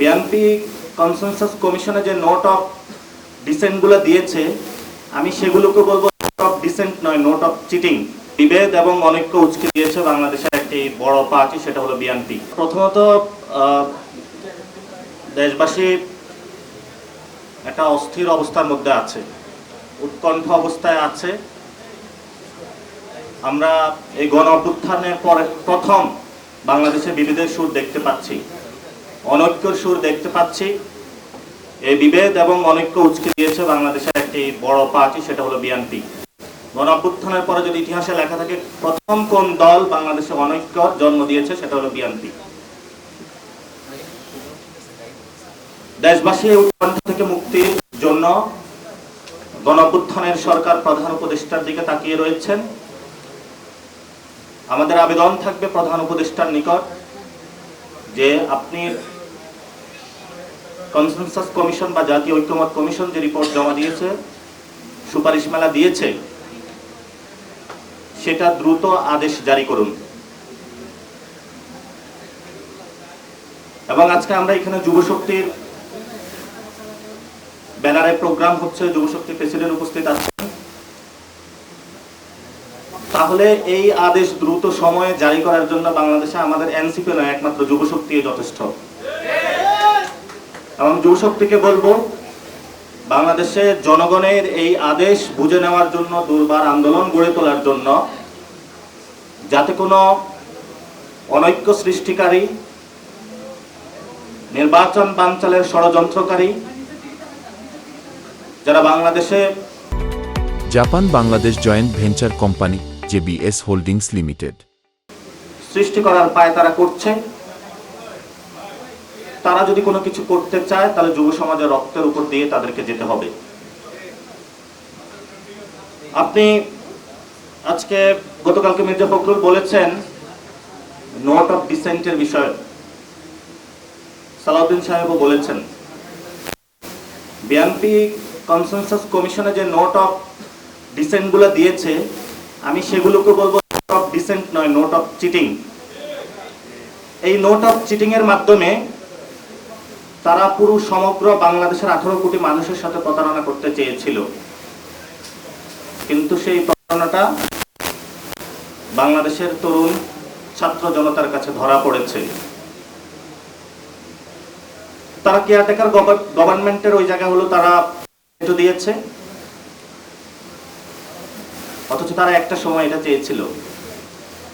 BNP consensus কমিশনে যে note of ডিসেন্টগুলো দিয়েছে, আমি সেগুলোকে বলব নোট অফ ডিসেন্ট নয় নোট অফ চিটিং বিভেদ এবং অনৈক্য উচকে দিয়েছে বাংলাদেশের একটি বড় পার্টি, সেটা হলো বিএনপি। প্রথমত দেশবাসী একটা অস্থির অবস্থার মধ্যে আছে, উৎকণ্ঠ অবস্থায় আছে। আমরা এই গণ অভ্যুত্থানের পরে প্রথম বাংলাদেশে বিভেদের সুর দেখতে পাচ্ছি। অনৈক্যর সুর দেখতে পাচ্ছি। এই বিভেদ এবং অনৈক্য উচকে দিয়েছে বাংলাদেশের একটি বড় পার্টি, সেটা হলো বিএনপি। গণ অভ্যুত্থানের পরে যদি ইতিহাসে লেখা থাকে, প্রথম কোন দল বাংলাদেশে অনৈক্য জন্ম দিয়েছে, সেটা হলো বিএনপি। দেশবাসী উৎকণ্ঠ থেকে মুক্তির জন্য গণঅভ্যুত্থানের সরকার প্রধান উপদেষ্টার দিকে তাকিয়ে রয়েছেন। আমাদের আবেদন থাকবে প্রধান উপদেষ্টার নিকট যে আপনি কনসেনসাস কমিশন বা জাতীয় ঐক্যমত কমিশন যে রিপোর্ট জমা দিয়েছে, সুপারিশ মেলা দিয়েছে, সেটা দ্রুত আদেশ জারি করুন। এবং আজকে আমরা এখানে যুবশক্তির ব্যানারে প্রোগ্রাম হচ্ছে যুবশক্তি প্রেসিডেন্ট উপস্থিত আছেন। তাহলে এই আদেশ দ্রুত সময়ে জারি করার জন্য বাংলাদেশে আমাদের এনসিপি নয়, একমাত্র যুবশক্তি যথেষ্ট। এবং যুবশক্তিকে বলব বাংলাদেশে জনগণের এই আদেশ বুঝে নেওয়ার জন্য দুর্বার আন্দোলন গড়ে তোলার জন্য যাতে কোনো অনৈক্য সৃষ্টিকারী নির্বাচন বাঞ্চালের ষড়যন্ত্রকারী যারা বাংলাদেশে Japan Bangladesh joint venture company JBS holdings limited. সৃষ্টি করার পায় তারা করছে। তারা যদি কোনো কিছু করতে চায়, তাহলে যুব সমাজের রক্তের উপর দিয়ে তাদেরকে যেতে হবে। আপনি আজকে গতকালকে মির্জা ফখরুল বলেছেন নোট অফ ডিসেন্টের বিষয়ে। সালাউদ্দিন সাহেবও বলেছেন বিএনপি কনসেনসাস কমিশনে যে নোট অফ ডিসেন্টগুলো দিয়েছে, আমি সেগুলোকে বলব নোট অফ ডিসেন্ট নয় নোট অফ চিটিং এই নোট অফ চিটিং এর মাধ্যমে তারা পুরো সমগ্র বাংলাদেশের আঠারো কোটি মানুষের সাথে প্রতারণা করতে চেয়েছিল। কিন্তু সেই প্রতারণাটা বাংলাদেশের তরুণ ছাত্র জনতার কাছে ধরা পড়েছে। তারা কেয়ারটেকার গভর্নমেন্টের ওই জায়গা হলো তারা দিয়েছে। অথচ তারা একটা সময় এটা চেয়েছিল।